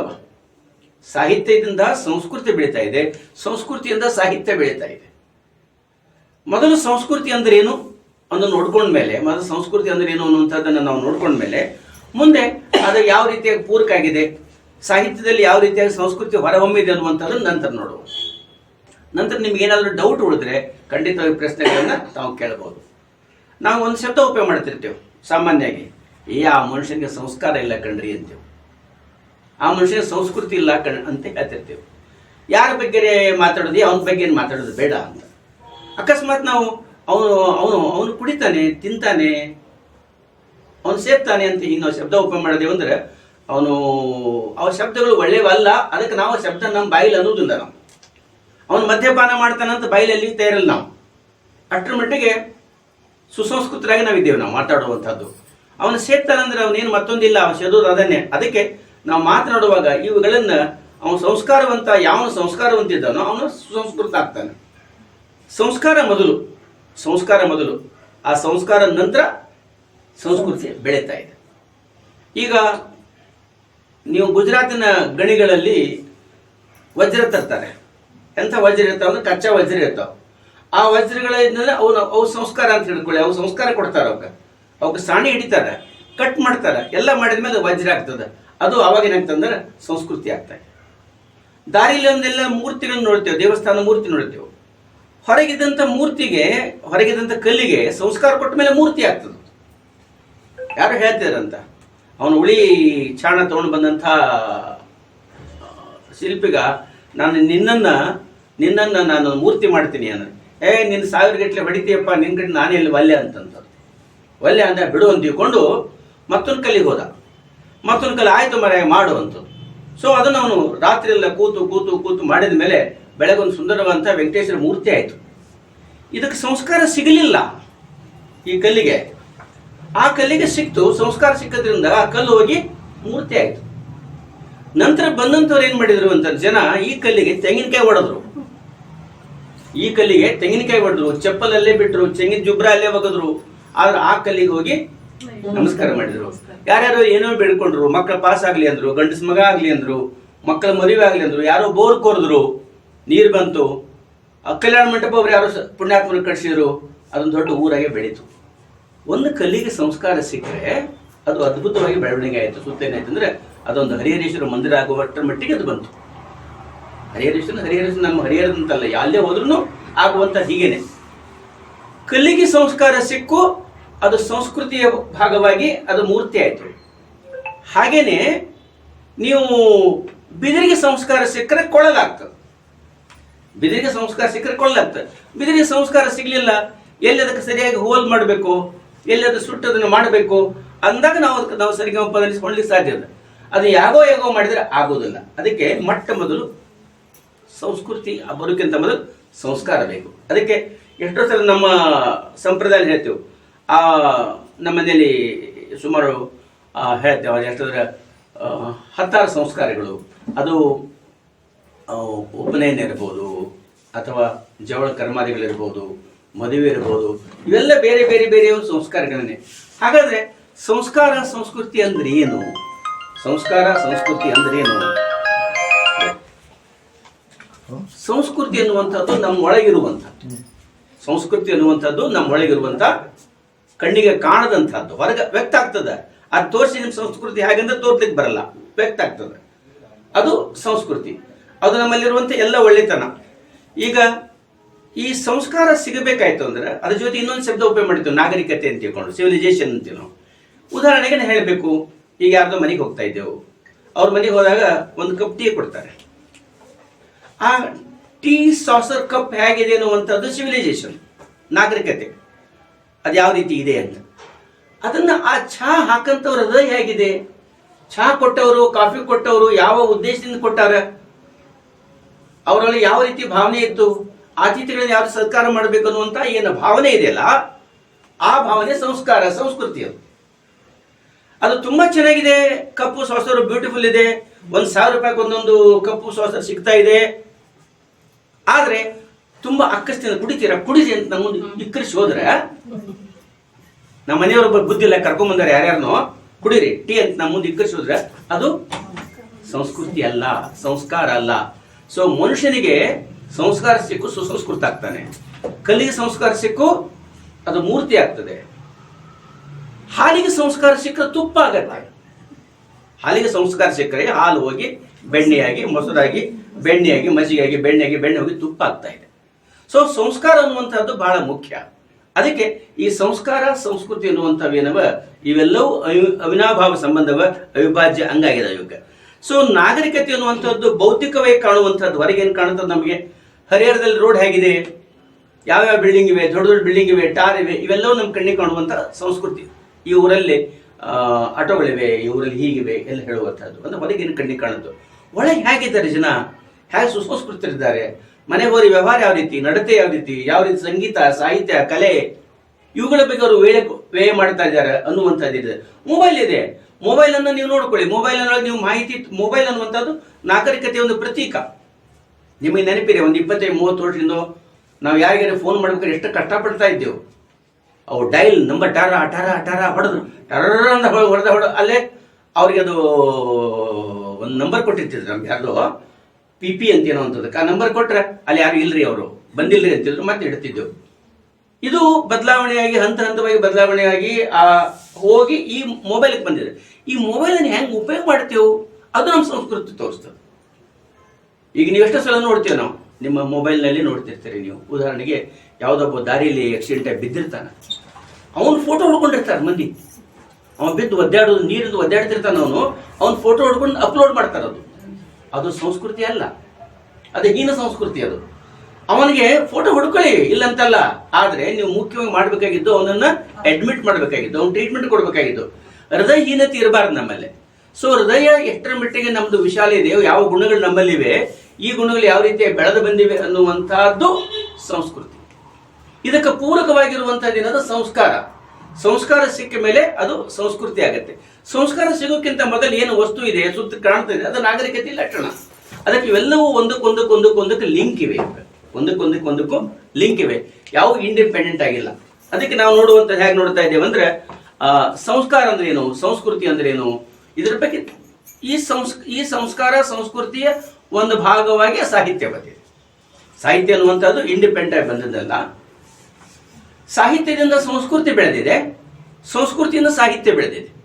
ಸಾಹಿತ್ಯದಿಂದ ಸಂಸ್ಕೃತಿ ಬೆಳೀತಾ ಇದೆ, ಸಂಸ್ಕೃತಿಯಿಂದ ಸಾಹಿತ್ಯ ಬೆಳೀತಾ ಇದೆ. ಮೊದಲು ಸಂಸ್ಕೃತಿ ಅಂದ್ರೆ ಏನು ನೋಡ್ಕೊಂಡ ನೋಡ್ಕೊಂಡ್ಮೇಲೆ ಮೊದಲು ಸಂಸ್ಕೃತಿ ಅಂದ್ರೆ ಏನು ಅನ್ನುವಂಥದ್ದನ್ನು ನಾವು ನೋಡ್ಕೊಂಡ್ಮೇಲೆ ಮುಂದೆ ಅದು ಯಾವ ರೀತಿಯಾಗಿ ಪೂರಕ ಆಗಿದೆ, ಸಾಹಿತ್ಯದಲ್ಲಿ ಯಾವ ರೀತಿಯಾಗಿ ಸಂಸ್ಕೃತಿ ಹೊರಹೊಮ್ಮಿದೆ ಅನ್ನುವಂಥದ್ದು ನಂತರ ನೋಡುವ. ನಂತರ ನಿಮ್ಗೆ ಏನಾದರೂ ಡೌಟ್ ಉಳಿದ್ರೆ ಖಂಡಿತವಾಗಿ ಪ್ರಶ್ನೆಗಳನ್ನ ತಾವು ಕೇಳ್ಬೋದು ನಾವು ಒಂದು ಶಬ್ದ ಉಪಯೋಗ ಮಾಡ್ತಿರ್ತೇವೆ, ಸಾಮಾನ್ಯವಾಗಿ. ಏ, ಆ ಮನುಷ್ಯನಿಗೆ ಸಂಸ್ಕಾರ ಇಲ್ಲ ಕಣ್ರಿ ಅಂತೇವೆ. ಆ ಮನುಷ್ಯನಿಗೆ ಸಂಸ್ಕೃತಿ ಇಲ್ಲ ಕಣ್ ಅಂತ ಹೇಳ್ತಿರ್ತೇವೆ. ಯಾರ ಬಗ್ಗೆ ಮಾತಾಡೋದು? ಅವನ ಬಗ್ಗೆ ಮಾತಾಡೋದು ಬೇಡ ಅಂತ. ಅಕಸ್ಮಾತ್ ನಾವು ಅವನು ಅವನು ಅವನು ಕುಡಿತಾನೆ, ತಿಂತಾನೆ, ಅವನು ಸೇರ್ತಾನೆ ಅಂತ ನಾವು ಶಬ್ದ ಉಪಯೋಗ ಮಾಡೋದೇವು ಅಂದ್ರೆ, ಅವನು ಅವ ಶಬ್ದಗಳು ಒಳ್ಳೆಯವಲ್ಲ ಅದಕ್ಕೆ ನಾವು ಶಬ್ದ ನಮ್ಮ ಬಾಯಿಲಿ ಅನ್ನೋದಿಲ್ಲ ನಾವು. ಅವನು ಮದ್ಯಪಾನ ಮಾಡ್ತಾನಂತ ಬಾಯಿಲಲ್ಲಿ ತಯಾರಿಲ್ಲ ನಾವು. ಅಷ್ಟರ ಮಟ್ಟಿಗೆ ಸುಸಂಸ್ಕೃತರಾಗಿ ನಾವಿದ್ದೇವೆ ನಾವು ಮಾತಾಡುವಂಥದ್ದು. ಅವನು ಸೇರ್ತಾನಂದ್ರೆ ಅವನೇನು ಮತ್ತೊಂದಿಲ್ಲ, ಅವನು ಸೇದೋದು ಅದನ್ನೇ. ಅದಕ್ಕೆ ನಾವು ಮಾತನಾಡುವಾಗ ಇವುಗಳನ್ನು ಅವನು ಸಂಸ್ಕಾರವಂತ ಯಾವ ಸಂಸ್ಕಾರವಂತಿದ್ದಾನೋ ಅವನು ಸುಸಂಸ್ಕೃತ ಆಗ್ತಾನೆ ಸಂಸ್ಕಾರ ಮೊದಲು. ಸಂಸ್ಕಾರ ಮೊದಲು. ಆ ಸಂಸ್ಕಾರ ನಂತರ ಸಂಸ್ಕೃತಿ ಬೆಳೀತಾ ಇದೆ. ಈಗ ನೀವು ಗುಜರಾತಿನ ಗಣಿಗಳಲ್ಲಿ ವಜ್ರ ತರ್ತಾರೆ. ಎಂಥ ವಜ್ರ ಇರ್ತಾವ ಕಚ್ಚಾ ವಜ್ರ ಇರ್ತಾವ. ಆ ವಜ್ರಗಳಿಂದ ಅವನು ಅವು ಸಂಸ್ಕಾರ ಅಂತ ಹಿಡ್ಕೊಳ್ಳಿ. ಅವು ಸಂಸ್ಕಾರ ಕೊಡ್ತಾರೆ ಅವಕ್ಕೆ ಅವಕ್ಕೆ ಸಾಣಿ ಹಿಡಿತಾರೆ ಕಟ್ ಮಾಡ್ತಾರೆ. ಎಲ್ಲ ಮಾಡಿದ ಮೇಲೆ ವಜ್ರ ಆಗ್ತದೆ. ಅದು ಅವಾಗ ಏನಾಗ್ತಂದ್ರೆ ಸಂಸ್ಕೃತಿ ಆಗ್ತದೆ ದಾರಿಲಿ ಒಂದೆಲ್ಲ ಮೂರ್ತಿಗಳನ್ನ ನೋಡ್ತೇವೆ, ದೇವಸ್ಥಾನ ಮೂರ್ತಿ ನೋಡ್ತೇವೆ. ಹೊರಗಿದ್ದಂಥ ಮೂರ್ತಿಗೆ ಹೊರಗಿದ್ದಂಥ ಕಲ್ಲಿಗೆ ಸಂಸ್ಕಾರ ಕೊಟ್ಟ ಮೇಲೆ ಮೂರ್ತಿ ಆಗ್ತದೆ. ಯಾರು ಹೇಳ್ತಿದ್ರಂತ? ಅವನು ಉಳಿ ಚಾಣ ತಗೊಂಡು ಬಂದಂಥ ಶಿಲ್ಪಿಗ, ನಾನು ನಿನ್ನನ್ನ ನಿನ್ನನ್ನ ನಾನು ಮೂರ್ತಿ ಮಾಡ್ತೀನಿ ಅಂದ್ರೆ. ಏ, ನಿನ್ನ ಸಾವಿರ ಗಟ್ಟಲೆ ಹೊಡಿತೀಯಪ್ಪ, ನಿನ್ನ ಕಡೆ ನಾನೇ ಇಲ್ಲಿ ವಲ್ಯ ಅಂತಂತ ವಲ್ಯ ಅಂತ ಬಿಡು ಅಂತ ತಿಳ್ಕೊಂಡು ಮತ್ತೊಂದು ಕಲ್ಲಿಗೆ ಹೋದ. ಮತ್ತೊಂದು ಕಲ್ಲಿ ಆಯ್ತು ಮರ ಮಾಡು ಅಂತ. ಸೊ ಅದನ್ನು ಅವನು ರಾತ್ರಿ ಎಲ್ಲ ಕೂತು ಕೂತು ಕೂತು ಮಾಡಿದ ಮೇಲೆ ಬೆಳಗ್ಗೆ ಒಂದು ಸುಂದರವಾದಂಥ ವೆಂಕಟೇಶ್ವರ ಮೂರ್ತಿ ಆಯಿತು. ಇದಕ್ಕೆ ಸಂಸ್ಕಾರ ಸಿಗಲಿಲ್ಲ ಈ ಕಲ್ಲಿಗೆ. ಆ ಕಲ್ಲಿಗೆ ಸಿಕ್ತು, ಸಂಸ್ಕಾರ ಸಿಕ್ಕದ್ರಿಂದ ಆ ಕಲ್ಲು ಹೋಗಿ ಮೂರ್ತಿ ಆಯಿತು. ನಂತರ ಬಂದಂಥವ್ರು ಏನ್ ಮಾಡಿದ್ರು ಅಂತ ಜನ ಈ ಕಲ್ಲಿಗೆ ತೆಂಗಿನಕಾಯಿ ಹೊಡೆದ್ರು ಈ ಕಲ್ಲಿಗೆ ತೆಂಗಿನಕಾಯಿ ಹೊಡೆದ್ರು ಚಪ್ಪಲಲ್ಲೇ ಬಿಟ್ರು, ತೆಂಗಿನ ಜುಬ್ರ ಅಲ್ಲೇ ಒಗದ್ರು. ಆದ್ರೆ ಆ ಕಲ್ಲಿಗೆ ಹೋಗಿ ನಮಸ್ಕಾರ ಮಾಡಿದ್ರು. ಯಾರ್ಯಾರು ಏನೋ ಬೇಡ್ಕೊಂಡ್ರು ಮಕ್ಕಳ ಪಾಸ್ ಆಗ್ಲಿ ಅಂದ್ರು, ಗಂಡಸ ಮಗ ಆಗ್ಲಿ ಅಂದ್ರು ಮಕ್ಕಳ ಮದುವೆ ಆಗ್ಲಿ ಅಂದ್ರು, ಯಾರೋ ಬೋರ್ ಕೊರೆದ್ರು. ನೀರು ಬಂತು. ಕಲ್ಯಾಣ ಮಂಟಪ ಅವ್ರು ಯಾರು ಪುಣ್ಯಾತ್ಮರು ಕಟ್ಸಿದ್ರು ಅದೊಂದು ದೊಡ್ಡ ಊರಾಗೆ ಬೆಳೀತು. ಒಂದು ಕಲ್ಲಿಗೆ ಸಂಸ್ಕಾರ ಸಿಕ್ಕರೆ ಅದು ಅದ್ಭುತವಾಗಿ ಬೆಳವಣಿಗೆ ಆಯಿತು. ಸುತ್ತ ಏನಾಯ್ತು ಅಂದರೆ ಅದೊಂದು ಹರಿಹರೇಶ್ವರ ಮಂದಿರ ಆಗುವಷ್ಟರ ಮಟ್ಟಿಗೆ ಅದು ಬಂತು. ಹರಿಹರೇಶ್ವರ ಹರಿಹರೇಶ್ವರ ನಮ್ಮ ಹರಿಹರದಂತಲ್ಲ ಎಲ್ಲೇ ಹೋದ್ರೂ ಆಗುವಂಥ ಹೀಗೇನೆ. ಕಲ್ಲಿಗೆ ಸಂಸ್ಕಾರ ಸಿಕ್ಕು, ಅದು ಸಂಸ್ಕೃತಿಯ ಭಾಗವಾಗಿ ಅದು ಮೂರ್ತಿ ಆಯಿತು. ಹಾಗೇನೆ ನೀವು ಬಿದಿರಿಗೆ ಸಂಸ್ಕಾರ ಸಿಕ್ಕರೆ ಕೊಳಲಾಗ್ತದೆ ಬಿದಿರಿಗೆ ಸಂಸ್ಕಾರ ಸಿಕ್ಕರೆ ಕೊಳ್ಳಾಗ್ತದೆ ಬಿದಿರಿಗೆ ಸಂಸ್ಕಾರ ಸಿಗ್ಲಿಲ್ಲ, ಎಲ್ಲಿ ಅದಕ್ಕೆ ಸರಿಯಾಗಿ ಹೋಲ್ ಮಾಡಬೇಕು, ಎಲ್ಲಿ ಅದು ಸುಟ್ಟದನ್ನು ಮಾಡಬೇಕು, ಅಂದಾಗ ನಾವು ಅದಕ್ಕೆ, ನಾವು ಸರಿಗಮ ಪದನಿಸ್ಕೊಳ್ಳಿಕ್ಕೆ ಸಾಧ್ಯ ಇಲ್ಲ. ಅದು ಯಾಗೋ ಯಾಗೋ ಮಾಡಿದರೆ ಆಗೋದಿಲ್ಲ. ಅದಕ್ಕೆ ಮೊಟ್ಟ ಮೊದಲು ಸಂಸ್ಕೃತಿ ಬರೋಕ್ಕಿಂತ ಮೊದಲು ಸಂಸ್ಕಾರ ಬೇಕು. ಅದಕ್ಕೆ ಎಷ್ಟೋ ಸಲ ನಮ್ಮ ಸಂಪ್ರದಾಯ ಹೇಳ್ತೇವೆ. ಆ ನಮ್ಮ ಮನೆಯಲ್ಲಿ ಸುಮಾರು ಹೇಳ್ತೇವೆ ಎಷ್ಟಾದ್ರೆ ಹತ್ತಾರು ಸಂಸ್ಕಾರಗಳು. ಅದು ಉಪನಯನ ಇರ್ಬೋದು ಅಥವಾ ಜವಳ ಕರ್ಮಾದಿಗಳಿರ್ಬೋದು, ಮದುವೆ ಇರ್ಬೋದು, ಇವೆಲ್ಲ ಬೇರೆ ಬೇರೆ ಬೇರೆ ಸಂಸ್ಕಾರಗಳನ್ನೇ. ಹಾಗಾದ್ರೆ ಸಂಸ್ಕಾರ, ಸಂಸ್ಕೃತಿ ಅಂದ್ರೆ ಏನು? ಸಂಸ್ಕಾರ, ಸಂಸ್ಕೃತಿ ಅಂದ್ರೆ ಏನು? ಸಂಸ್ಕೃತಿ ಅನ್ನುವಂಥದ್ದು ನಮ್ಮ ಒಳಗಿರುವಂಥದ್ದು. ಸಂಸ್ಕೃತಿ ಅನ್ನುವಂಥದ್ದು ನಮ್ಮ ಒಳಗಿರುವಂಥ ಕಣ್ಣಿಗೆ ಕಾಣದಂಥದ್ದು. ಹೊರಗೆ ವ್ಯಕ್ತ ಆಗ್ತದೆ. ಅದು ತೋರಿಸಿ ನಿಮ್ಮ ಸಂಸ್ಕೃತಿ ಹಾಗೆಂದ್ರೆ ತೋರ್ಲಿಕ್ಕೆ ಬರಲ್ಲ. ವ್ಯಕ್ತ ಆಗ್ತದೆ. ಅದು ಸಂಸ್ಕೃತಿ. ಅದು ನಮ್ಮಲ್ಲಿರುವಂಥ ಎಲ್ಲ ಒಳ್ಳೆತನ. ಈಗ ಈ ಸಂಸ್ಕಾರ ಸಿಗಬೇಕಾಯ್ತು ಅಂದ್ರೆ ಅದ್ರ ಜೊತೆ ಇನ್ನೊಂದು ಶಬ್ದ ಉಪಯೋಗ ಮಾಡ್ತೀವಿ ನಾಗರಿಕತೆ ಅಂತ ತಿಳ್ಕೊಂಡು ಸಿವಿಲೈಸೇಷನ್ ಅಂತ ನಾವು ಉದಾಹರಣೆಗೆ ಹೇಳಬೇಕು, ಈಗ ಯಾರ್ದೋ ಮನೆಗೆ ಹೋಗ್ತಾ ಇದ್ದೆವು. ಅವ್ರ ಮನೆಗೆ ಹೋದಾಗ ಒಂದು ಕಪ್ ಟೀ ಕೊಡ್ತಾರೆ. ಆ ಟೀ ಸಾಸರ್ ಕಪ್ ಹೇಗಿದೆ ಅನ್ನುವಂಥದ್ದು ಸಿವಿಲೈಸೇಷನ್ ನಾಗರಿಕತೆ. ಅದು ಯಾವ ರೀತಿ ಇದೆ ಅಂತ. ಅದನ್ನ ಆ ಚಹಾ ಹಾಕಂತವ್ರ ಹೃದಯ ಹೇಗಿದೆ? ಚಹಾ ಕೊಟ್ಟವರು, ಕಾಫಿ ಕೊಟ್ಟವರು ಯಾವ ಉದ್ದೇಶದಿಂದ ಕೊಟ್ಟಾರ? ಅವರಲ್ಲಿ ಯಾವ ರೀತಿ ಭಾವನೆ ಇತ್ತು? ಅತಿಥಿಗಳನ್ನ ಯಾರು ಸತ್ಕಾರ ಮಾಡಬೇಕು ಅನ್ನುವಂತ ಏನು ಭಾವನೆ ಇದೆಯಲ್ಲ, ಆ ಭಾವನೆ ಸಂಸ್ಕಾರ, ಸಂಸ್ಕೃತಿ ಅದು. ಅದು ತುಂಬಾ ಚೆನ್ನಾಗಿದೆ. ಕಪ್ಪು ಸಾಸರು ಬ್ಯೂಟಿಫುಲ್ ಇದೆ. ಒಂದ್ ಸಾವಿರ ರೂಪಾಯಿ ಒಂದೊಂದು ಕಪ್ಪು ಸಾಸರ್ ಸಿಗ್ತಾ ಇದೆ. ಆದ್ರೆ ತುಂಬಾ ಅಕ್ಕಸ್ತಿನ ಕುಡಿತೀರಾ? ಕುಡಿಸಿ ಅಂತ ನಮ್ಮ ಇಕ್ಕರಿಸಿ ಹೋದ್ರೆ ನಮ್ಮ ಮನೆಯವರೊಬ್ಬ ಬುದ್ಧಿ ಇಲ್ಲ ಕರ್ಕೊಂಡ್ ಬಂದಾರೆ ಯಾರ್ಯಾರನೋ, ಕುಡೀರಿ, ಟೀ ಅಂತ ನಮ್ಮ ಮುಂದೆ ಇಕ್ಕರಿಸಿ ಹೋದ್ರೆ ಅದು ಸಂಸ್ಕೃತಿ ಅಲ್ಲ, ಸಂಸ್ಕಾರ ಅಲ್ಲ. ಸೊ ಮನುಷ್ಯನಿಗೆ ಸಂಸ್ಕಾರ ಸಿಕ್ಕು, ಸುಸಂಸ್ಕೃತ ಆಗ್ತಾನೆ. ಕಲ್ಲಿಗೆ ಸಂಸ್ಕಾರ ಸಿಕ್ಕು, ಅದು ಮೂರ್ತಿ ಆಗ್ತದೆ. ಹಾಲಿಗೆ ಸಂಸ್ಕಾರ ಸಿಕ್ಕರೆ ತುಪ್ಪ ಆಗತ್ತೆ ಹಾಲಿಗೆ ಸಂಸ್ಕಾರ ಸಿಕ್ಕರೆ ಹಾಲು ಹೋಗಿ ಬೆಣ್ಣೆಯಾಗಿ, ಮೊಸರಾಗಿ, ಬೆಣ್ಣೆಯಾಗಿ, ಮಜ್ಜಿಗೆಯಾಗಿ, ಬೆಣ್ಣೆಯಾಗಿ, ಬೆಣ್ಣೆ ಹೋಗಿ ತುಪ್ಪ ಆಗ್ತಾ ಇದೆ. ಸೊ ಸಂಸ್ಕಾರ ಅನ್ನುವಂಥದ್ದು ಬಹಳ ಮುಖ್ಯ. ಅದಕ್ಕೆ ಈ ಸಂಸ್ಕಾರ, ಸಂಸ್ಕೃತಿ ಅನ್ನುವಂಥವೇನವ ಇವೆಲ್ಲವೂ ಅವಿ- ಅವಿನಾಭಾವ ಸಂಬಂಧವ ಅವಿಭಾಜ್ಯ ಅಂಗ ಆಗಿದೆ ಇವಾಗ. ಸೊ ನಾಗರಿಕತೆ ಅನ್ನುವಂಥದ್ದು ಭೌತಿಕವಾಗಿ ಕಾಣುವಂಥದ್ದು. ಹೊರಗೆ ಏನು ಕಾಣುತ್ತದೆ ನಮಗೆ? ಹರಿಹರದಲ್ಲಿ ರೋಡ್ ಹೇಗಿದೆ, ಯಾವ್ಯಾವ ಬಿಲ್ಡಿಂಗ್ ಇವೆ, ದೊಡ್ಡ ದೊಡ್ಡ ಬಿಲ್ಡಿಂಗ್ ಇವೆ ಟಾರ್ ಇವೆ, ಇವೆಲ್ಲವೂ ನಮ್ಮ ಕಣ್ಣಿಗೆ ಕಾಣುವಂಥ ಸಂಸ್ಕೃತಿ. ಈ ಊರಲ್ಲಿ ಆಟೋಗಳಿವೆ, ಈ ಊರಲ್ಲಿ ಹೀಗಿವೆ, ಎಲ್ಲ ಹೇಳುವಂಥದ್ದು. ಅಂದ್ರೆ ಹೊರಗಿನ ಕಣ್ಣಿಗೆ ಕಾಣುತ್ತೆ ಒಳಗೆ ಹೇಗಿದ್ದಾರೆ ಜನ? ಹೇಗೆ ಸುಸಂಸ್ಕೃತರಿದ್ದಾರೆ? ಮನೆ ಹೋರಿ, ವ್ಯವಹಾರ ಯಾವ ರೀತಿ, ನಡತೆ ಯಾವ ರೀತಿ ಯಾವ ರೀತಿ ಸಂಗೀತ, ಸಾಹಿತ್ಯ, ಕಲೆ, ಇವುಗಳ ಬಗ್ಗೆ ಅವರು ವೇಳೆ ವ್ಯಯ ಮಾಡ್ತಾ ಇದ್ದಾರೆ ಅನ್ನುವಂಥದ್ದು ಇದೆ ಮೊಬೈಲ್ ಇದೆ. ಮೊಬೈಲ್ ಅನ್ನು ನೀವು ನೋಡ್ಕೊಳ್ಳಿ. ಮೊಬೈಲ್ ಅನ್ನೋ ನೀವು ಮಾಹಿತಿ ಮೊಬೈಲ್ ಅನ್ನುವಂಥದ್ದು ನಾಗರಿಕತೆಯ ಒಂದು ಪ್ರತೀಕ. ನಿಮಗೆ ನೆನಪಿದೆ, ಒಂದು ಇಪ್ಪತ್ತೈದು, ಮೂವತ್ತು ವರ್ಷದಿಂದ ನಾವು ಯಾರಿಗಾರ ಫೋನ್ ಮಾಡ್ಬೇಕಾದ್ರೆ ಎಷ್ಟು ಕಷ್ಟಪಡ್ತಾ ಇದ್ದೆವು. ಅವು ಡೈಲ್ ನಂಬರ್ ಟಾರ ಟಾರ ಟಾರ ಹೊಡೆದ್ರು. ಟರ ಅಂತ ಹೊಡೆದ, ಹೊಡೆದು ಅಲ್ಲೇ ಅವ್ರಿಗೆ ಅದು ಒಂದು ನಂಬರ್ ಕೊಟ್ಟಿರ್ತಿದ್ರು ನಮ್ಗೆ. ಯಾರ್ದೋ? ಪಿ ಪಿ ಅಂತ ಏನೋ ಅಂತದಕ್ಕೆ ಆ ನಂಬರ್ ಕೊಟ್ರೆ ಅಲ್ಲಿ ಯಾರು ಇಲ್ರಿ ಅವರು? ಬಂದಿಲ್ರಿ ಅಂತಿದ್ರು ಮತ್ತೆ ಇಡ್ತಿದ್ದೆವು. ಇದು ಬದಲಾವಣೆಯಾಗಿ ಹಂತ ಹಂತವಾಗಿ ಬದಲಾವಣೆಯಾಗಿ, ಆ, ಹೋಗಿ ಈ ಮೊಬೈಲ್ಗೆ ಬಂದಿದೆ. ಈ ಮೊಬೈಲನ್ನು ಹೆಂಗೆ ಉಪಯೋಗ ಮಾಡ್ತೇವೆ? ಅದು ನಮ್ಮ ಸಂಸ್ಕೃತಿ ತೋರಿಸ್ತದೆ. ಈಗ ನೀವು ಎಷ್ಟೋ ಸಲ ನೋಡ್ತೀವಿ ನಾವು. ನಿಮ್ಮ ಮೊಬೈಲ್ನಲ್ಲಿ ನೋಡ್ತಿರ್ತೀರಿ ನೀವು. ಉದಾಹರಣೆಗೆ ಯಾವುದೊಬ್ಬ ದಾರಿಯಲ್ಲಿ ಆಕ್ಸಿಡೆಂಟ್ ಆಗಿ ಬಿದ್ದಿರ್ತಾನೆ. ಅವನು ಫೋಟೋ ಹೊಡ್ಕೊಂಡಿರ್ತಾರೆ ಮಂದಿ. ಅವನು ಬಿದ್ದು ಒದ್ದಾಡೋದು, ನೀರಿದ್ದು ಒದ್ದಾಡ್ತಿರ್ತಾನ ಅವನು. ಅವ್ನ ಫೋಟೋ ಹೊಡ್ಕೊಂಡು ಅಪ್ಲೋಡ್ ಮಾಡ್ತಾರೆ ಅದು. ಅದು ಸಂಸ್ಕೃತಿ ಅಲ್ಲ. ಅದು ಹೀನ ಸಂಸ್ಕೃತಿ ಅದು. ಅವನಿಗೆ ಫೋಟೋ ಹುಡ್ಕೊಳ್ಳಿ, ಇಲ್ಲಂತಲ್ಲ. ಆದ್ರೆ ನೀವು ಮುಖ್ಯವಾಗಿ ಮಾಡಬೇಕಾಗಿದ್ದು ಅವನನ್ನ ಅಡ್ಮಿಟ್ ಮಾಡಬೇಕಾಗಿದ್ದು, ಅವ್ನ ಟ್ರೀಟ್ಮೆಂಟ್ ಕೊಡಬೇಕಾಗಿದ್ದು. ಹೃದಯಹೀನತೆ ಇರಬಾರ್ದು ನಮ್ಮಲ್ಲಿ. ಸೊ ಹೃದಯ ಎಷ್ಟರ ಮಟ್ಟಿಗೆ ನಮ್ದು ವಿಶಾಲ ಇದೆ ಯಾವ ಗುಣಗಳು ನಮ್ಮಲ್ಲಿವೆ, ಈ ಗುಣಗಳು ಯಾವ ರೀತಿ ಬೆಳೆದು ಬಂದಿವೆ ಅನ್ನುವಂತಹದ್ದು ಸಂಸ್ಕೃತಿ. ಇದಕ್ಕೆ ಪೂರಕವಾಗಿರುವಂತಹದ್ದು ಏನದು ಸಂಸ್ಕಾರ. ಸಂಸ್ಕಾರ ಸಿಕ್ಕ ಮೇಲೆ ಅದು ಸಂಸ್ಕೃತಿ ಆಗುತ್ತೆ. ಸಂಸ್ಕಾರ ಸಿಗೋಕ್ಕಿಂತ ಮೊದಲು ಏನು ವಸ್ತು ಇದೆ, ಸುತ್ತ ಕಾಣ್ತಾ ಇದೆ, ಅದು ನಾಗರಿಕತೆ ಲಕ್ಷಣ. ಅದಕ್ಕೆ ಇವೆಲ್ಲವೂ ಒಂದಕ್ಕೊಂದಕ್ಕೊಂದಕ್ಕೊಂದಕ್ಕೆ ಲಿಂಕ್ ಇವೆ ಒಂದಕ್ಕೊಂದಕ್ಕೊಂದಕ್ಕೂ ಲಿಂಕ್ ಇವೆ. ಯಾವ ಇಂಡಿಪೆಂಡೆಂಟ್ ಆಗಿಲ್ಲ. ಅದಕ್ಕೆ ನಾವು ನೋಡುವಂತ ಹೇಗೆ ನೋಡ್ತಾ ಇದ್ದೇವೆ ಅಂದ್ರೆ ಸಂಸ್ಕಾರ ಅಂದ್ರೆ ಏನು? ಸಂಸ್ಕೃತಿ ಅಂದ್ರೆ ಏನು? ಇದರ ಬಗ್ಗೆ ಈ ಸಂಸ್, ಈ ಸಂಸ್ಕಾರ, ಸಂಸ್ಕೃತಿಯ ಒಂದು ಭಾಗವಾಗಿ ಸಾಹಿತ್ಯ ಬಂದಿದೆ. ಸಾಹಿತ್ಯ ಅನ್ನುವಂಥದ್ದು ಇಂಡಿಪೆಂಡೆಂಟ್ ಆಗಿ ಬಂದದ್ದಲ್ಲ. ಸಾಹಿತ್ಯದಿಂದ ಸಂಸ್ಕೃತಿ ಬೆಳೆದಿದೆ. ಸಂಸ್ಕೃತಿಯಿಂದ ಸಾಹಿತ್ಯ ಬೆಳೆದಿದೆ.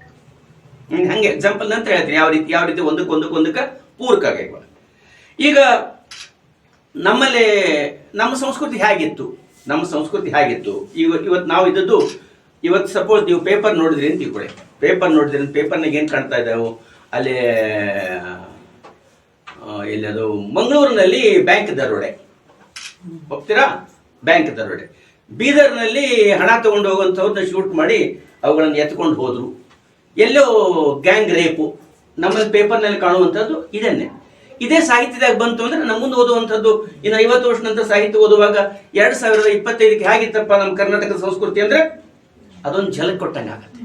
ಹಂಗೆ ಎಕ್ಸಾಂಪಲ್ ಅಂತ ಹೇಳ್ತೀನಿ. ಯಾವ ರೀತಿ ಯಾವ ರೀತಿ ಒಂದಕ್ಕೊಂದಕ್ಕೊಂದಕ್ಕೆ ಪೂರಕ ಈಗ ನಮ್ಮಲ್ಲಿ, ನಮ್ಮ ಸಂಸ್ಕೃತಿ ಹೇಗಿತ್ತು? ನಮ್ಮ ಸಂಸ್ಕೃತಿ ಹೇಗಿತ್ತು? ಇವ ಇವತ್ತು ನಾವು ಇದ್ದದ್ದು ಇವತ್ತು ಸಪೋಸ್ ನೀವು ಪೇಪರ್ ನೋಡಿದ್ರಿ ಅಂತ ತಿಳ್ಕೊಳ್ಳಿ ಪೇಪರ್ ನೋಡಿದ್ರಿ ಪೇಪರ್ನಾಗ ಏನು ಕಾಣ್ತಾ ಇದ್ದಾವೆ? ಅಲ್ಲಿ ಎಲ್ಲದು ಮಂಗಳೂರಿನಲ್ಲಿ ಬ್ಯಾಂಕ್ ದರೋಡೆ. ಹೋಗ್ತೀರಾ ಬ್ಯಾಂಕ್ ದರೋಡೆ. ಬೀದರ್ನಲ್ಲಿ ಹಣ ತಗೊಂಡು ಹೋಗುವಂಥವ್ರನ್ನ ಶೂಟ್ ಮಾಡಿ ಅವುಗಳನ್ನು ಎತ್ಕೊಂಡು ಹೋದರು. ಎಲ್ಲೋ ಗ್ಯಾಂಗ್ ರೇಪು ನಮ್ಮಲ್ಲಿ ಪೇಪರ್ನಲ್ಲಿ ಕಾಣುವಂಥದ್ದು ಇದನ್ನೇ. ಇದೇ ಸಾಹಿತ್ಯದಾಗ ಬಂತು ಅಂದ್ರೆ ನಮ್ಮ ಮುಂದೆ ಓದುವಂಥದ್ದು ಇನ್ನು ಐವತ್ತು ವರ್ಷ ನಂತರ ಸಾಹಿತ್ಯ ಓದುವಾಗ ಎರಡ್ ಸಾವಿರದ ಇಪ್ಪತ್ತೈದಕ್ಕೆ ಹೇಗಿತ್ತಪ್ಪ ನಮ್ಮ ಕರ್ನಾಟಕದ ಸಂಸ್ಕೃತಿ ಅಂದ್ರೆ ಅದೊಂದು ಝಲಕ್ ಕೊಟ್ಟಂಗೆ ಆಗತ್ತೆ.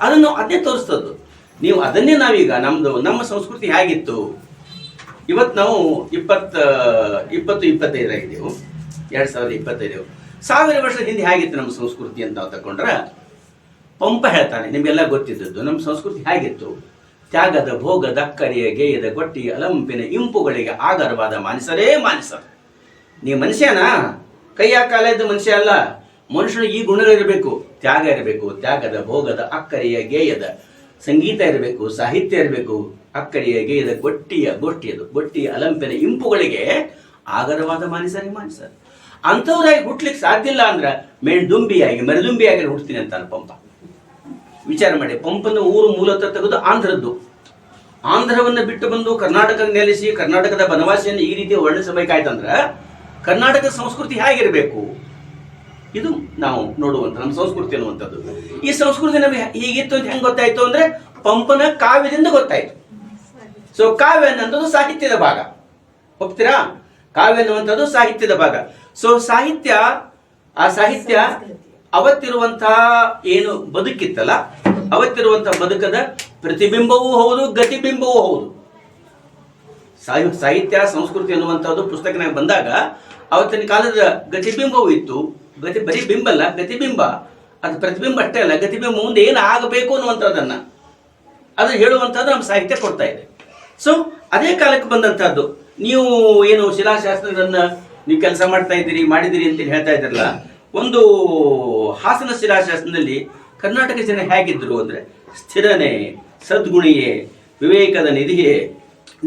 ಅದನ್ನು ಅದೇ ತೋರಿಸ್ತದ್ದು. ನೀವು ಅದನ್ನೇ ನಾವೀಗ ನಮ್ದು, ನಮ್ಮ ಸಂಸ್ಕೃತಿ ಹೇಗಿತ್ತು? ಇವತ್ತು ನಾವು ಇಪ್ಪತ್ತ, ಇಪ್ಪತ್ತು ಇಪ್ಪತ್ತೈದರಾಗಿದ್ದೆವು ಎರಡ್ ಸಾವಿರದ ಇಪ್ಪತ್ತೈದು. ಸಾವಿರ ವರ್ಷದ ಹಿಂದೆ ಹೇಗಿತ್ತು ನಮ್ಮ ಸಂಸ್ಕೃತಿ ಅಂತ ನಾವು ತಕೊಂಡ್ರೆ, ಪಂಪ ಹೇಳ್ತಾನೆ, ನಿಮಗೆಲ್ಲ ಗೊತ್ತಿದ್ದದ್ದು, ನಮ್ಮ ಸಂಸ್ಕೃತಿ ಹೇಗಿತ್ತು? ತ್ಯಾಗದ ಭೋಗದ ಅಕ್ಕರಿಯ ಗೇಯದ ಗೊಟ್ಟಿ ಅಲಂಪಿನ ಇಂಪುಗಳಿಗೆ ಆಗರವಾದ ಮಾನಸರೇ ಮಾನಸರು. ನೀ ಮನುಷ್ಯನಾ? ಕೈಯ ಕಾಲ ಇದ್ದ ಮನುಷ್ಯ ಅಲ್ಲ. ಮನುಷ್ಯನಿಗೆ ಈ ಗುಣಗಳಿರಬೇಕು ತ್ಯಾಗ ಇರಬೇಕು. ತ್ಯಾಗದ ಭೋಗದ ಅಕ್ಕರಿಯ ಗೇಯದ ಸಂಗೀತ ಇರಬೇಕು, ಸಾಹಿತ್ಯ ಇರಬೇಕು. ಅಕ್ಕರಿಯ ಗೇಯದ ಗೊಟ್ಟಿಯ ಗೊಟ್ಟಿಯದು ಗೊಟ್ಟಿಯ ಅಲಂಪಿನ ಇಂಪುಗಳಿಗೆ ಆಗರವಾದ ಮಾನಸರೇ ಮಾನಸರು. ಅಂಥವ್ರಾಗಿ ಹುಟ್ಲಿಕ್ಕೆ ಸಾಧ್ಯ ಇಲ್ಲ ಅಂದ್ರೆ ಮೆಣದುಂಬಿಯಾಗಿ ಮರದುಂಬಿಯಾಗಿ ಹುಡ್ತೀನಿ ಅಂತ ಪಂಪ ವಿಚಾರ ಮಾಡಿ. ಪಂಪನ ಊರು ಮೂಲತಃ ತೆಗೆದು ಆಂಧ್ರದ್ದು. ಆಂಧ್ರವನ್ನು ಬಿಟ್ಟು ಬಂದು ಕರ್ನಾಟಕ ನೆಲೆಸಿ ಕರ್ನಾಟಕದ ಬನವಾಸಿಯನ್ನು ಈ ರೀತಿ ವರ್ಣಿಸಬೇಕಾಯ್ತಂದ್ರೆ ಕರ್ನಾಟಕದ ಸಂಸ್ಕೃತಿ ಹೇಗಿರಬೇಕು? ಇದು ನಾವು ನೋಡುವಂತ ನಮ್ಮ ಸಂಸ್ಕೃತಿ ಅನ್ನುವಂಥದ್ದು. ಈ ಸಂಸ್ಕೃತಿ ನಮಗೆ ಹೀಗಿತ್ತು ಅಂತ ಹೆಂಗೆ ಗೊತ್ತಾಯ್ತು ಅಂದ್ರೆ ಪಂಪನ ಕಾವ್ಯದಿಂದ ಗೊತ್ತಾಯ್ತು. ಸೊ ಕಾವ್ಯ ಅನ್ನೋದು ಸಾಹಿತ್ಯದ ಭಾಗ. ಒಪ್ತೀರಾ? ಕಾವ್ಯ ಅನ್ನುವಂಥದ್ದು ಸಾಹಿತ್ಯದ ಭಾಗ. ಸೊ ಸಾಹಿತ್ಯ, ಆ ಸಾಹಿತ್ಯ ಅವತ್ತಿರುವಂತಹ ಏನು ಬದುಕಿತ್ತಲ್ಲ, ಅವತ್ತಿರುವಂತಹ ಬದುಕದ ಪ್ರತಿಬಿಂಬವೂ ಹೌದು, ಗತಿಬಿಂಬವೂ ಹೌದು. ಸಾಹಿ- ಸಾಹಿತ್ಯ, ಸಂಸ್ಕೃತಿ ಅನ್ನುವಂಥದ್ದು ಪುಸ್ತಕನಾಗ ಬಂದಾಗ ಅವತ್ತಿನ ಕಾಲದ ಗತಿಬಿಂಬವೂ ಇತ್ತು. ಗತಿ, ಬರೀ ಬಿಂಬ ಅಲ್ಲ, ಗತಿಬಿಂಬ. ಅದು ಪ್ರತಿಬಿಂಬ ಅಷ್ಟೇ ಅಲ್ಲ, ಗತಿಬಿಂಬ ಮುಂದೆ ಏನು ಆಗಬೇಕು ಅನ್ನುವಂಥದ್ದನ್ನ ಅದು ಹೇಳುವಂಥದ್ದು ನಮ್ಮ ಸಾಹಿತ್ಯ ಕೊಡ್ತಾ ಇದೆ. ಸೊ ಅದೇ ಕಾಲಕ್ಕೆ ಬಂದಂಥದ್ದು. ನೀವು ಏನು ಶಿಲಾಶಾಸ್ತ್ರಗಳನ್ನ ನೀವು ಕೆಲಸ ಮಾಡ್ತಾ ಇದ್ದೀರಿ ಮಾಡಿದಿರಿ ಅಂತ ಹೇಳ್ತಾ ಇದ್ರಲ್ಲ ಒಂದು ಹಾಸನ ಶಿಲಾಶಾಸನದಲ್ಲಿ ಕರ್ನಾಟಕ ಜನ ಹೇಗಿದ್ರು ಅಂದ್ರೆ ಸ್ಥಿರನೆ, ಸದ್ಗುಣಿಯೇ, ವಿವೇಕದ ನಿಧಿಯೇ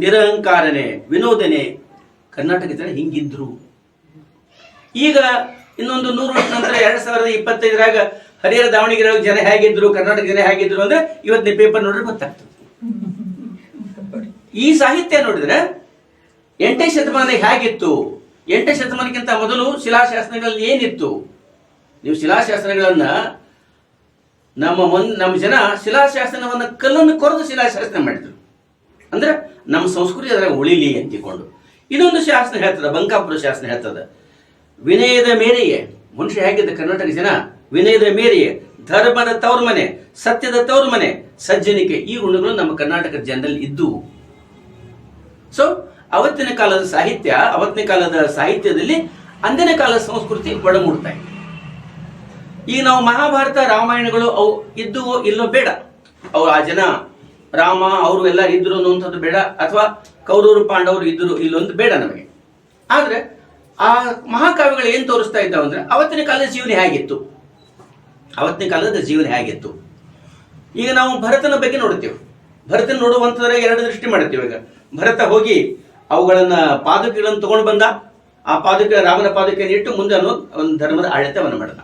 ನಿರಹಂಕಾರನೆ ವಿನೋದನೆ ಕರ್ನಾಟಕ ಜನ ಹಿಂಗಿದ್ರು. ಈಗ ಇನ್ನೊಂದು ನೂರು ವರ್ಷ ನಂತರ ಎರಡ್ ಸಾವಿರದ ಇಪ್ಪತ್ತೈದರಾಗ ಹರಿಹರ ದಾವಣಗೆರೆ ಜನ ಹೇಗಿದ್ರು, ಕರ್ನಾಟಕ ಜನ ಹೇಗಿದ್ರು ಅಂದ್ರೆ ಇವತ್ತಿನ ಪೇಪರ್ ನೋಡಿದ್ರೆ ಗೊತ್ತಾಗ್ತದೆ. ಈ ಸಾಹಿತ್ಯ ನೋಡಿದ್ರೆ ಎಂಟನೇ ಶತಮಾನ ಹೇಗಿತ್ತು? ಎಂಟನೇ ಶತಮಾನಕ್ಕಿಂತ ಮೊದಲು ಶಿಲಾಶಾಸನಗಳಲ್ಲಿ ಏನಿತ್ತು? ನೀವು ಶಿಲಾಶಾಸನಗಳನ್ನ ನಮ್ಮ ಒಂದು ನಮ್ಮ ಜನ ಶಿಲಾಶಾಸನವನ್ನ ಕಲ್ಲನ್ನು ಕೊರೆದು ಶಿಲಾಶಾಸನ ಮಾಡಿದ್ರು. ಅಂದ್ರೆ ನಮ್ಮ ಸಂಸ್ಕೃತಿ ಅದರ ಉಳಿಲಿ ಅಂತಿಕೊಂಡು. ಇದೊಂದು ಶಾಸನ ಹೇಳ್ತದ, ಬಂಕಾಪುರ ಶಾಸನ ಹೇಳ್ತದ. ವಿನಯದ ಮೇರೆಯೇ, ಮನುಷ್ಯ ಹೇಗಿದ್ದ ಕರ್ನಾಟಕ ಜನ? ವಿನಯದ ಮೇರೆಯೇ, ಧರ್ಮದ ತವರು ಮನೆ, ಸತ್ಯದ ತವರು ಮನೆ, ಸಜ್ಜನಿಕೆ, ಈ ಗುಣಗಳು ನಮ್ಮ ಕರ್ನಾಟಕ ಜನರಲ್ಲಿ ಇದ್ದವು ಸೊ ಅವತ್ತಿನ ಕಾಲದ ಸಾಹಿತ್ಯ, ಅವತ್ತಿನ ಕಾಲದ ಸಾಹಿತ್ಯದಲ್ಲಿ ಅಂದಿನ ಕಾಲದ ಸಂಸ್ಕೃತಿ ಒಳಮೂಡ್ತಾ ಇದೆ. ಈಗ ನಾವು ಮಹಾಭಾರತ ರಾಮಾಯಣಗಳು ಅವು ಇದ್ದುವೋ ಇಲ್ಲೋ ಬೇಡ. ಅವ್ರು ಆ ಜನ ರಾಮ ಅವರು ಎಲ್ಲ ಇದ್ರು ಅನ್ನುವಂಥದ್ದು ಬೇಡ, ಅಥವಾ ಕೌರವರು ಪಾಂಡವರು ಇದ್ರು ಇಲ್ಲೊಂದು ಬೇಡ ನಮಗೆ. ಆದ್ರೆ ಆ ಮಹಾಕಾವ್ಯಗಳು ಏನ್ ತೋರಿಸ್ತಾ ಇದ್ದಾವೆ ಅಂದ್ರೆ ಅವತ್ತಿನ ಕಾಲದ ಜೀವನ ಹೇಗಿತ್ತು? ಅವತ್ತಿನ ಕಾಲದ ಜೀವನ ಹೇಗಿತ್ತು? ಈಗ ನಾವು ಭರತನ ಬಗ್ಗೆ ನೋಡ್ತೇವೆ ಭರತನ ನೋಡುವಂಥದ್ರ ಎರಡು ದೃಷ್ಟಿ ಮಾಡ್ತೀವಿ ಈಗ. ಭರತ ಹೋಗಿ ಅವುಗಳನ್ನ ಪಾದುಕೆಗಳನ್ನು ತಗೊಂಡು ಬಂದ. ಆ ಪಾದುಕೆ ರಾಮನ ಪಾದುಕೆಯನ್ನು ಇಟ್ಟು ಮುಂದೆ ಅನ್ನೋ ಒಂದು ಧರ್ಮದ ಆಡಳಿತವನ್ನು ಮಾಡಿದ.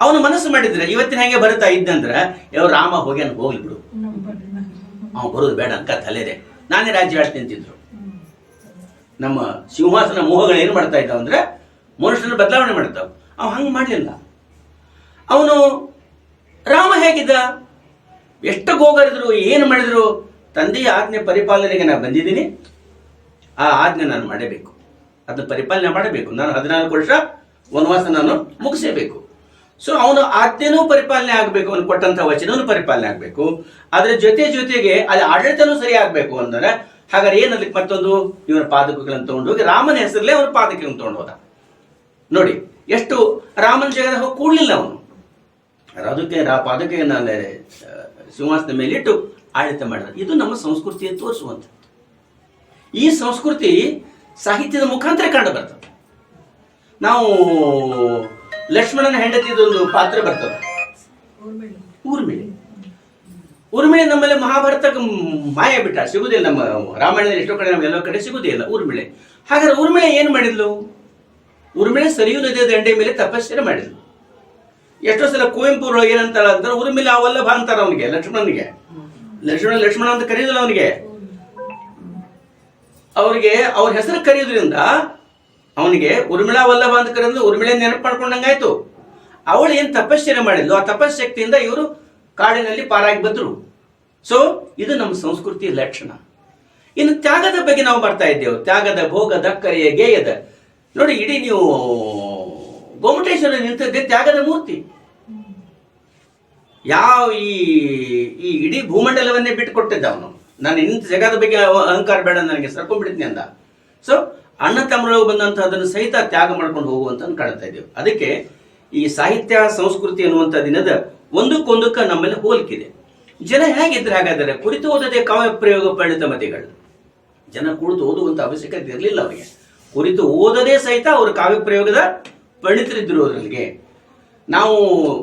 ಅವನು ಮನಸ್ಸು ಮಾಡಿದ್ರೆ, ಇವತ್ತಿನ ಹಾಗೆ ಬರುತ್ತಾ ಇದ್ದಂದ್ರೆ ಯಾವ ರಾಮ ಹೋಗಿ ಅನ್ ಹೋಗ್ಲಿ ಬಿಡು. ಅವ ಬರೋದು ಬೇಡ ಅಂಕ ತಲೆದೆ. ನಾನೇ ರಾಜ್ಯ ಆಳ್ತೀನಿ ಅಂತಿದ್ರು. ನಮ್ಮ ಸಿಂಹಾಸನ ಮೋಹಗಳು ಏನು ಮಾಡ್ತಾ ಇದ್ದಾವ ಅಂದ್ರೆ ಮನುಷ್ಯನ ಬದಲಾವಣೆ ಮಾಡ್ತಾವ. ಅವ ಹಂಗೆ ಮಾಡಲಿಲ್ಲ. ಅವನು ರಾಮ ಹೇಗಿದ್ದ? ಎಷ್ಟು ಗೋಗರಿದ್ರು, ಏನು ಮಾಡಿದ್ರು? ತಂದೆಯ ಆಜ್ಞೆ ಪರಿಪಾಲನೆಗೆ ನಾನು ಬಂದಿದ್ದೀನಿ. ಆ ಆಜ್ಞೆ ನಾನು ಮಾಡಬೇಕು. ಅದನ್ನ ಪರಿಪಾಲನೆ ಮಾಡಬೇಕು. ನಾನು ಹದಿನಾಲ್ಕು ವರ್ಷ ವನವಾಸ ನಾನು ಮುಗಿಸಬೇಕು. ಸೊ ಅವನು ಆಜ್ಞೆನೂ ಪರಿಪಾಲನೆ ಆಗಬೇಕು ಅವನು ಕೊಟ್ಟಂತ ವಚನವೂ ಪರಿಪಾಲನೆ ಆಗಬೇಕು. ಅದರ ಜೊತೆ ಜೊತೆಗೆ ಅಲ್ಲಿ ಆಡಳಿತನೂ ಸರಿ ಆಗಬೇಕು ಅಂದ್ರೆ ಹಾಗಾದ್ರೆ ಏನದಕ್ಕೆ ಮತ್ತೊಂದು? ಇವನ ಪಾದಕಗಳನ್ನು ತಗೊಂಡು ಹೋಗಿ ರಾಮನ ಹೆಸರಲ್ಲೇ ಅವನ ಪಾದಕಗಳನ್ನು ತಗೊಂಡು ಹೋದ. ನೋಡಿ, ಎಷ್ಟು ರಾಮನ ಜಗದ ಹೋಗಿ ಕೂಡಲಿಲ್ಲ ಅವನು. ಅದಕ್ಕೆ ರಾ ಪಾದಕೆಯನ್ನು ಸಿಂಹಾಸನ ಮೇಲಿಟ್ಟು ಆಡಳಿತ ಮಾಡಿದ ಇದು ನಮ್ಮ ಸಂಸ್ಕೃತಿಯ ತೋರಿಸುವಂಥದ್ದು. ಈ ಸಂಸ್ಕೃತಿ ಸಾಹಿತ್ಯದ ಮುಖಾಂತರ ಕಂಡು ಬರ್ತದೆ. ನಾವು ಲಕ್ಷ್ಮಣನ ಹೆಂಡತಿದೊಂದು ಪಾತ್ರ ಬರ್ತದೆ. ಊರ್ಮಿಳಿ. ಊರ್ಮಿಳೆ ನಮ್ಮಲ್ಲಿ ಮಹಾಭಾರತ ಮಾಯ ಬಿಟ್ಟ, ಸಿಗುದಿಲ್ಲ ನಮ್ಮ ರಾಮಾಯಣದಲ್ಲಿ ಎಷ್ಟೋ ಕಡೆ ನಮ್ಮ ಎಲ್ಲೋ ಕಡೆ ಸಿಗುದಿಲ್ಲ ಊರ್ಮಿಳೆ. ಹಾಗಾದ್ರೆ ಊರ್ಮಿಳೆ ಏನ್ ಮಾಡಿದ್ಲು? ಊರ್ಮಿಳೆ ಸರಿಯು ನದಿಯ ದಂಡೆ ಮೇಲೆ ತಪಸ್ಸರೆ ಮಾಡಿದ್ಲು. ಎಷ್ಟೋ ಸಲ ಕುವೆಂಪು ಏನಂತಾಳ ಏನಂತಾರ ಅಂತಾರೆ ಊರ್ಮಿಳೆ ಅವಲ್ಲಭ ಅಂತಾರ ಅವನಿಗೆ, ಲಕ್ಷ್ಮಣನಿಗೆ. ಲಕ್ಷ್ಮಣ ಲಕ್ಷ್ಮಣ ಅಂತ ಕರೆಯೋದಿಲ್ಲ ಅವನಿಗೆ. ಅವರಿಗೆ ಅವ್ರ ಹೆಸರು ಕರೆಯೋದ್ರಿಂದ ಅವನಿಗೆ ಉರ್ಮಿಳಾ ವಲ್ಲಭ ಅಂತ ಕರೆದ್ರೆ ಉರ್ಮಿಳೆ ನೆನಪು ಮಾಡ್ಕೊಂಡಂಗಾಯ್ತು ಅವಳು ಏನು ತಪಶ್ಚರ್ಯ ಮಾಡಿದ್ಲು? ಆ ತಪಶ್ಶಕ್ತಿಯಿಂದ ಇವರು ಕಾಡಿನಲ್ಲಿ ಪಾರಾಗಿ ಬಂದ್ರು. ಸೊ ಇದು ನಮ್ಮ ಸಂಸ್ಕೃತಿ ಲಕ್ಷಣ. ಇನ್ನು ತ್ಯಾಗದ ಬಗ್ಗೆ ನಾವು ಬರ್ತಾ ಇದ್ದೇವೆ. ತ್ಯಾಗದ, ಭೋಗದ, ಕರೆಯ, ಗೇಯದ. ನೋಡಿ, ಇಡೀ ನೀವು ಗೋಮಟೇಶ್ವರ ನಿಂತದ್ದೇ ತ್ಯಾಗದ ಮೂರ್ತಿ. ಯಾವ ಈ ಈ ಇಡೀ ಭೂಮಂಡಲವನ್ನೇ ಬಿಟ್ಟುಕೊಟ್ಟಿದ್ದ ಅವನು. ನಾನು ಇಂಥ ಜಗದ ಬಗ್ಗೆ ಅಹಂಕಾರ ಬೇಡ, ನನಗೆ ಸರ್ಕೊಂಡ್ಬಿಡ್ತೀನಿ ಅಂದ. ಸೊ ಅಣ್ಣ ತಮ್ಮರೊಳಗೆ ಬಂದಂತಹದನ್ನು ಸಹಿತ ತ್ಯಾಗ ಮಾಡ್ಕೊಂಡು ಹೋಗುವಂತ ಕಾಣ್ತಾ ಇದ್ದೇವೆ. ಅದಕ್ಕೆ ಈ ಸಾಹಿತ್ಯ, ಸಂಸ್ಕೃತಿ ಅನ್ನುವಂಥ ದಿನದ ಒಂದಕ್ಕೊಂದಕ್ಕೆ ನಮ್ಮಲ್ಲಿ ಹೋಲಿಕಿದೆ ಜನ ಹೇಗಿದ್ರೆ ಹಾಗಾದರೆ ಕುರಿತು ಓದದೆ ಕಾವ್ಯ ಪ್ರಯೋಗ ಪರಿಣಿತ ಮತಿಗಳು. ಜನ ಕುಳಿತು ಓದುವಂತ ಅವಶ್ಯಕತೆ ಇರಲಿಲ್ಲ ಅವರಿಗೆ. ಕುರಿತು ಓದದೇ ಸಹಿತ ಅವರು ಕಾವ್ಯ ಪ್ರಯೋಗದ ಪರಿಣಿತರಿದ್ರು ಅವರಿಗೆ. ನಾವು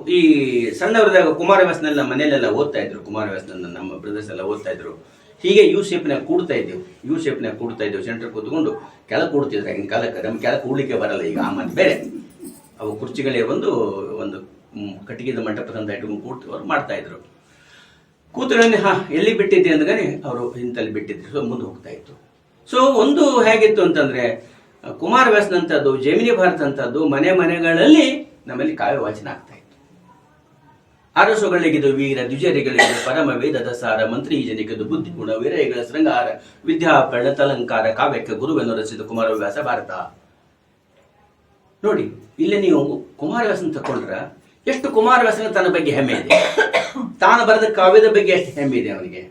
ಈ ಸಣ್ಣವರದಾಗ ಕುಮಾರವ್ಯಾಸನೆಲ್ಲ ಮನೆಯಲ್ಲೆಲ್ಲ ಓದ್ತಾ ಇದ್ರು. ಕುಮಾರವ್ಯಾಸನ ನಮ್ಮ ಬ್ರದರ್ಸ್ ಎಲ್ಲ ಓದ್ತಾ ಇದ್ರು. ಹೀಗೆ ಯು ಶೇಪ್ನಾಗ ಕೂಡ್ತಾ ಇದ್ದೇವೆ. ಯು ಶೇಪ್ನಾಗ ಕೂಡ್ತಾ ಇದ್ದೇವೆ. ಸೆಂಟರ್ ಕೂತ್ಕೊಂಡು ಕೆಳಗೆ ಕೂಡ್ತಿದ್ರು ಹಿಂಗೆ ಕಾಲಕ್ಕೆ ನಮ್ಗೆ ಕೆಳಗೆ ಕೂಡ್ಲಿಕ್ಕೆ ಬರಲ್ಲ ಈಗ ಆ ಮತ್ತೆ ಬೇರೆ. ಅವು ಕುರ್ಚಿಗಳೇ ಒಂದು ಒಂದು ಕಟ್ಟಿಗೆದ ಮಂಟಪದಂತ ಇಟ್ಕೊಂಡು ಕೂಡ್ತು ಅವ್ರು ಮಾಡ್ತಾ ಇದ್ರು. ಕೂತುಗಳನ್ನೇ ಹಾ, ಎಲ್ಲಿ ಬಿಟ್ಟಿದ್ದೆ ಅಂದ್ಗಾನೆ ಅವರು ಇಂತಲ್ಲಿ ಬಿಟ್ಟಿದ್ರು. ಸೊ, ಮುಂದೆ ಹೋಗ್ತಾ ಇತ್ತು. ಸೊ, ಒಂದು ಹೇಗಿತ್ತು ಅಂತಂದ್ರೆ ಕುಮಾರವ್ಯಾಸನಂಥದ್ದು ಜೈಮಿನಿ ಭಾರತ ಅಂತದ್ದು ಮನೆ ಮನೆಗಳಲ್ಲಿ ನಮ್ಮಲ್ಲಿ ಕಾವ್ಯ ವಾಚನ ಆಗ್ತಾ ಅರಸುಗಳಿಗಿದು ವೀರ ದ್ವಿಜರಿಗಳಿಗಿದು ಪರಮ ವೇದದ ಸಾರ ಮಂತ್ರಿ ಜನಿಗಿದು ಬುದ್ಧಿಗುಣ ವೀರಗಳ ಶೃಂಗಾರ, ವಿದ್ಯಾ ಪ್ರಣತಲಂಕಾರ, ಕಾವ್ಯಕ್ಕೆ ಗುರುವೆನ್ನು ರಚಿಸಿದ ಕುಮಾರವ್ಯಾಸ ಭಾರತ. ನೋಡಿ, ಇಲ್ಲಿ ನೀವು ಕುಮಾರವ್ಯಾಸನ ತಕೊಂಡ್ರ ಎಷ್ಟು ಕುಮಾರವ್ಯಾಸನ ತನ್ನ ಬಗ್ಗೆ ಹೆಮ್ಮೆ ಇದೆ? ತಾನು ಬರೆದ ಕಾವ್ಯದ ಬಗ್ಗೆ ಎಷ್ಟು ಹೆಮ್ಮೆ ಇದೆ ಅವನಿಗೆ?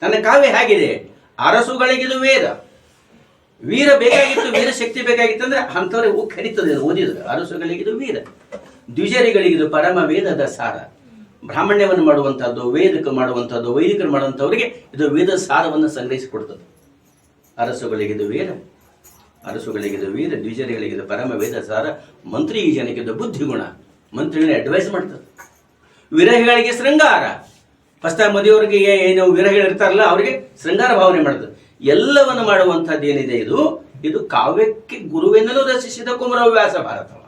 ತನ್ನ ಕಾವ್ಯ ಹೇಗಿದೆ? ಅರಸುಗಳಿಗಿದು ವೇದ. ವೀರ ಬೇಕಾಗಿತ್ತು, ವೀರ ಶಕ್ತಿ ಬೇಕಾಗಿತ್ತು ಅಂದ್ರೆ ಅಂಥವ್ರಿಗೆ ಕರಿತದೆ, ಓದಿದ್ರೆ. ಅರಸುಗಳಿಗಿದು ವೀರ. ದ್ವಿಜರಿಗಳಿಗಿದು ಪರಮ ವೇದದ ಸಾರ. ಬ್ರಾಹ್ಮಣ್ಯವನ್ನು ಮಾಡುವಂತಹದ್ದು, ವೇದಕ ಮಾಡುವಂತಹದ್ದು, ವೈದಿಕರು ಮಾಡುವಂಥವರಿಗೆ ಇದು ವೇದ ಸಾರವನ್ನು ಸಂಗ್ರಹಿಸಿಕೊಡ್ತದೆ. ಅರಸುಗಳಿಗಿದು ವೇದ ಅರಸುಗಳಿಗಿದು ವೀರ ದ್ವಿಜರಿಗಳಿಗಿದು ಪರಮ ವೇದ ಸಾರ, ಮಂತ್ರಿ ಈ ಜನಕ್ಕಿದ್ದು ಬುದ್ಧಿಗುಣ. ಮಂತ್ರಿಗಳನ್ನ ಅಡ್ವೈಸ್ ಮಾಡ್ತದೆ ವಿರಹಿಗಳಿಗೆ ಶೃಂಗಾರ. ಫಸ್ಟ್ ಮದುವೆಯವರಿಗೆ ಏನು ವಿರಹಿಗಳು ಇರ್ತಾರಲ್ಲ, ಅವರಿಗೆ ಶೃಂಗಾರ ಭಾವನೆ ಮಾಡ್ತದೆ ಎಲ್ಲವನ್ನು ಮಾಡುವಂಥದ್ದು ಏನಿದೆ ಇದು? ಇದು ಕಾವ್ಯಕ್ಕೆ ಗುರುವೆನ್ನಲೂ ರಚಿಸಿದ ಕುಮರವ್ಯಾಸ ಭಾರತ